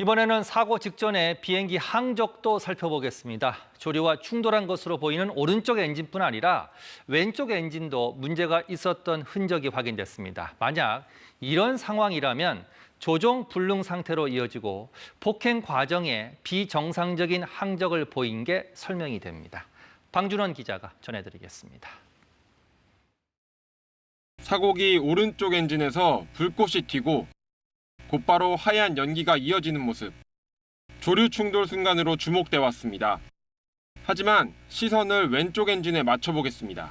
이번에는 사고 직전에 비행기 항적도 살펴보겠습니다. 조류와 충돌한 것으로 보이는 오른쪽 엔진뿐 아니라 왼쪽 엔진도 문제가 있었던 흔적이 확인됐습니다. 만약 이런 상황이라면 조종 불능 상태로 이어지고 폭행 과정에 비정상적인 항적을 보인 게 설명이 됩니다. 방준원 기자가 전해드리겠습니다. 사고기 오른쪽 엔진에서 불꽃이 튀고 곧바로 하얀 연기가 이어지는 모습. 조류 충돌 순간으로 주목돼 왔습니다. 하지만 시선을 왼쪽 엔진에 맞춰보겠습니다.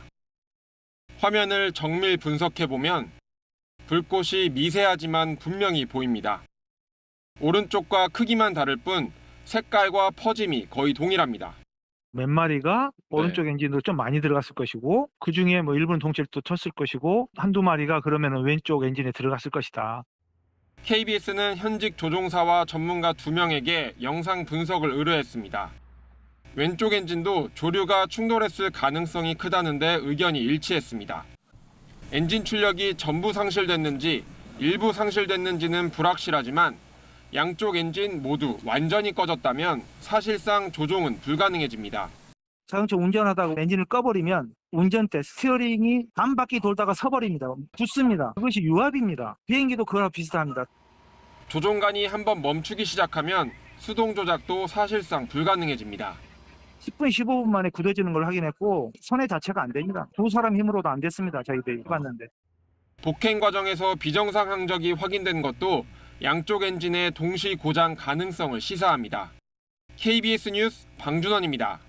화면을 정밀 분석해 보면 불꽃이 미세하지만 분명히 보입니다. 오른쪽과 크기만 다를 뿐 색깔과 퍼짐이 거의 동일합니다. 몇 마리가 오른쪽 엔진으로 좀 많이 들어갔을 것이고 그 중에 뭐 일부는 동체를 또 쳤을 것이고 한두 마리가 그러면은 왼쪽 엔진에 들어갔을 것이다. KBS는 현직 조종사와 전문가 두명에게 영상 분석을 의뢰했습니다. 왼쪽 엔진도 조류가 충돌했을 가능성이 크다는데 의견이 일치했습니다. 엔진 출력이 전부 상실됐는지 일부 상실됐는지는 불확실하지만 양쪽 엔진 모두 완전히 꺼졌다면 사실상 조종은 불가능해집니다. 자동차 운전하다가 엔진을 꺼버리면 운전대 스티어링이 반 바퀴 돌다가 서버립니다. 붙습니다. 그것이 유압입니다. 비행기도 그거랑 비슷합니다. 조종관이 한번 멈추기 시작하면 수동 조작도 사실상 불가능해집니다. 10분, 15분 만에 굳어지는 걸 확인했고 선회 자체가 안 됩니다. 두 사람 힘으로도 안 됐습니다. 저희들이 봤는데. 복행 과정에서 비정상 항적이 확인된 것도 양쪽 엔진의 동시 고장 가능성을 시사합니다. KBS 뉴스 방준원입니다.